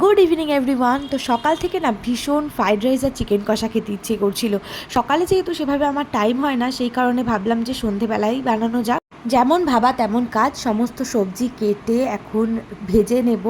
Good evening everyone তো সকাল থেকে না ভীষণ ফ্রাইড রাইস আর চিকেন কষা খেতে ইচ্ছে করছিল। সকালে যেহেতু সেভাবে আমার টাইম হয় না, সেই কারণে ভাবলাম যে সন্ধেবেলাই বানানো যাক। যেমন ভাবা তেমন কাজ, সমস্ত সবজি কেটে এখন ভেজে নেব।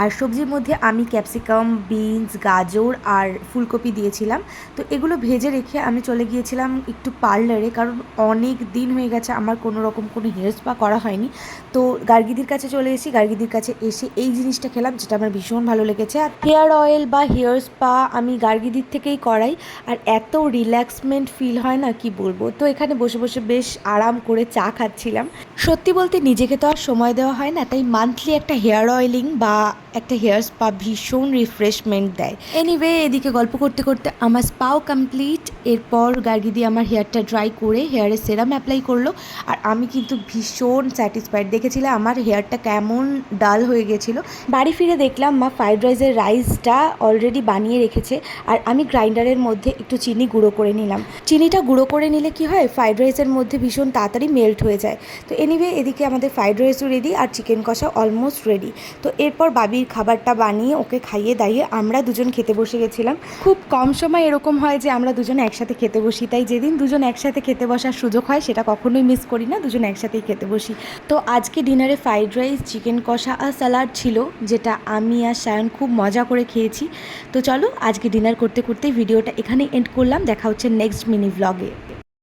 আর সবজির মধ্যে আমি ক্যাপসিকাম, বিনস, গাজর আর ফুলকপি দিয়েছিলাম। তো এগুলো ভেজে রেখে আমি চলে গিয়েছিলাম একটু পার্লারে কারণ অনেক দিন হয়ে গেছে আমার কোনো রকম কোনো হেয়ার স্পা করা হয়নি। তো গার্গিদির কাছে চলে এসেছি। গার্গিদির কাছে এসে এই জিনিসটা খেলাম যেটা আমার ভীষণ ভালো লেগেছে। আর হেয়ার অয়েল বা হেয়ার স্পা আমি গার্গিদির থেকেই করাই। আর এত রিল্যাক্সমেন্ট ফিল হয় না, কি বলব? তো এখানে বসে বসে বেশ আরাম করে চা খাচ্ছিলাম সত্যি বলতে নিজেকে তো আর সময় দেওয়া হয় না, তাই মান্থলি একটা হেয়ার অয়েলিং বা একটা হেয়ার স্পা ভীষণ রিফ্রেশমেন্ট দেয়। এনিওয়ে এদিকে গল্প করতে করতে আমার স্পাও কমপ্লিট এরপর গার্গি দিয়ে আমার হেয়ারটা ড্রাই করে হেয়ারে সেরাম অ্যাপ্লাই করল। আর আমি কিন্তু ভীষণ স্যাটিসফাইড দেখেছিলে আমার হেয়ারটা কেমন ডাল হয়ে গেছিল। বাড়ি ফিরে দেখলাম, মা ফ্রাইড রাইসের রাইসটা অলরেডি বানিয়ে রেখেছে। আর আমি গ্রাইন্ডারের মধ্যে একটু চিনি গুঁড়ো করে নিলাম। চিনিটা গুঁড়ো করে নিলে কি হয়? ফ্রাইড রাইসের মধ্যে ভীষণ তাড়াতাড়ি মেল্ট হয়ে যায়। তো এনিওয়ে এদিকে আমাদের ফ্রাইড রাইসও রেডি আর চিকেন কষা অলমোস্ট রেডি তো এরপর বাবির খাবারটা বানিয়ে ওকে খাইয়ে দাইয়ে আমরা দুজন খেতে বসে গেছিলাম। খুব কম সময় এরকম হয় যে আমরা দুজন একসাথে খেতে বসি। তাই যেদিন দুজন একসাথে খেতে বসার সুযোগ হয়, সেটা কখনোই মিস করি না, দুজন একসাথেই খেতে বসি। তো আজকে ডিনারে ফ্রাইড রাইস চিকেন কষা আর স্যালাড ছিল, যেটা আমি আর সায়ন খুব মজা করে খেয়েছি। তো চলো আজকে ডিনার করতে করতে ভিডিওটা এখানেই এন্ড করলাম। দেখা হচ্ছে নেক্সট মিনি ভ্লগে